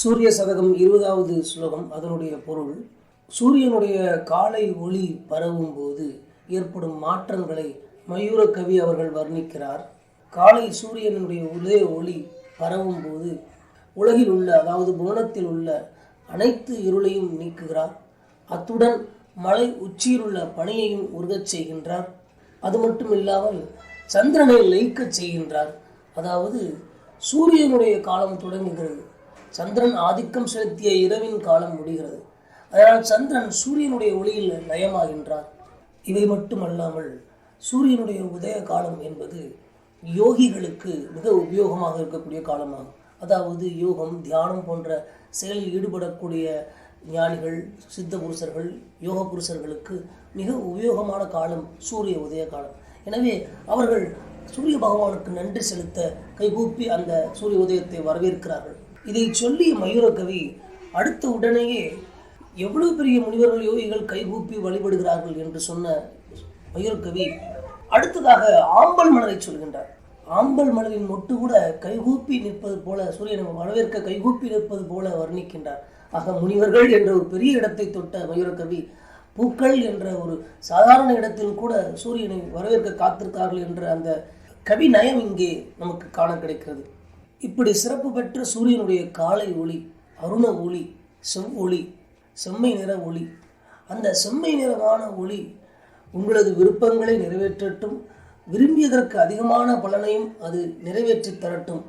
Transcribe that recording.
சூரிய சதகம் இருபதாவது ஸ்லோகம் அதனுடைய பொருள் சூரியனுடைய காலை ஒளி பரவும் போது ஏற்படும் மாற்றங்களை மயூர கவி அவர்கள் வர்ணிக்கிறார். காலை சூரியனுடைய உதய ஒளி பரவும் போது உலகில் உள்ள அதாவது புவனத்தில் உள்ள அனைத்து இருளையும் நீக்குகிறார். அத்துடன் மலை உச்சியில் உள்ள பனியையும் உருகச் செய்கின்றார். அது மட்டும் இல்லாமல் சந்திரனை லயிக்கச் செய்கின்றார். அதாவது சூரியனுடைய காலம் தொடங்குகிறது. சந்திரன் ஆதிக்கம் செலுத்திய இரவின் காலம் முடிகிறது. அதனால் சந்திரன் சூரியனுடைய ஒளியில் லயமாகின்றார். இவை மட்டுமல்லாமல் சூரியனுடைய உதய காலம் என்பது யோகிகளுக்கு மிக உபயோகமாக இருக்கக்கூடிய காலமாகும். அதாவது யோகம் தியானம் போன்ற செயலில் ஈடுபடக்கூடிய ஞானிகள் சித்த புருஷர்கள் யோக புருஷர்களுக்கு மிக உபயோகமான காலம் சூரிய உதய காலம். எனவே அவர்கள் சூரிய பகவானுக்கு நன்றி செலுத்த கைகூப்பி அந்த சூரிய உதயத்தை வரவேற்கிறார்கள். இதை சொல்லி மயூரகவி அடுத்த உடனேயே எவ்வளவு பெரிய முனிவர்கள் யோகிகள் கைகூப்பி வழிபடுகிறார்கள் என்று சொன்ன மயூரகவி அடுத்ததாக ஆம்பல் மலரை சொல்கின்றார். ஆம்பல் மலரின் மொட்டு கூட கைகூப்பி நிற்பது போல சூரியனை வரவேற்க கைகூப்பி நிற்பது போல வர்ணிக்கின்றார். ஆக முனிவர்கள் என்ற ஒரு பெரிய இடத்தை தொட்ட மயூரகவி பூக்கள் என்ற ஒரு சாதாரண இடத்தில் கூட சூரியனை வரவேற்க காத்திருக்கார்கள் என்ற அந்த கவி நயம் இங்கே நமக்கு காண கிடைக்கிறது. இப்படி சிறப்பு பெற்ற சூரியனுடைய காலை ஒளி அருண ஒளி செவ் ஒளி செம்மை நிற ஒளி அந்த செம்மை நிறமான ஒளி உங்களது விருப்பங்களை நிறைவேற்றட்டும். விரும்பியதற்கு அதிகமான பலனையும் அது நிறைவேற்றி தரட்டும்.